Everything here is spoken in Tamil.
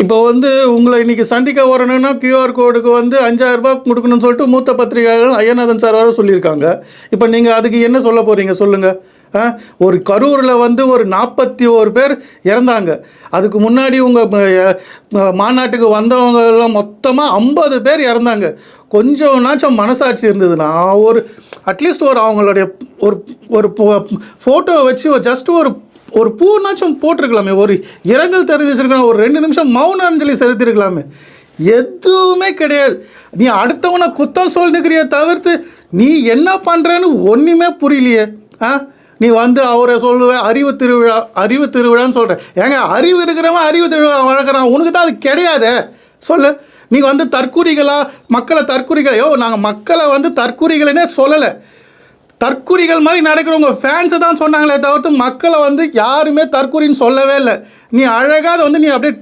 இப்போ வந்து உங்களை இன்னைக்கு சந்திக்க வரணும்னா கியூஆர் கோடுக்கு வந்து அஞ்சாயிரம் ரூபாய் கொடுக்கணும்னு சொல்லிட்டு மூத்த பத்திரிகையாளர் ஐயநாதன் சார் வர சொல்லியிருக்காங்க. இப்போ நீங்கள் அதுக்கு என்ன சொல்ல போகிறீங்க சொல்லுங்கள் ஒரு கரூரில் வந்து ஒரு நாற்பத்தி ஓரு பேர் இறந்தாங்க. அதுக்கு முன்னாடி உங்கள் மாநாட்டுக்கு வந்தவங்க எல்லாம் மொத்தமாக ஐம்பது பேர் இறந்தாங்க. கொஞ்சம்னாச்சும் மனசாட்சி இருந்ததுன்னா ஒரு அட்லீஸ்ட் ஒரு அவங்களுடைய ஒரு ஒரு ஃபோட்டோவை வச்சு ஜஸ்ட் ஒரு ஒரு பூனாச்சும் போட்டிருக்கலாமே ஒரு இரங்கல் தெரிவிச்சிருக்கலாம் ஒரு ரெண்டு நிமிஷம் மௌன அஞ்சலி செலுத்திருக்கலாமே. எதுவுமே கிடையாது. நீ அடுத்தவனை குத்தம் சொல்லுக்கிறிய தவிர்த்து நீ என்ன பண்ணுறன்னு ஒன்றுமே புரியலையே. ஆ? நீ வந்து அவரை சொல்லுவ அறிவு திருவிழா அறிவு திருவிழான்னு சொல்கிற ஏங்க அறிவு இருக்கிறவன் அறிவு திருவிழா வளர்க்குறான். உனக்கு தான் அது கிடையாதே. சொல்லு. நீங்கள் வந்து தற்கூறிகளாக மக்களை தற்கூரிகளையோ நாங்கள் மக்களை வந்து தற்குறிகளே சொல்லலை. தற்குறிகள் மாதிரி நடக்கிறவங்க ஃபேன்ஸை தான் சொன்னாங்களே தவிர்த்து மக்களை வந்து யாருமே தற்குறின்னு சொல்லவே இல்லை. நீ அழகாக அதை வந்து நீ அப்படியே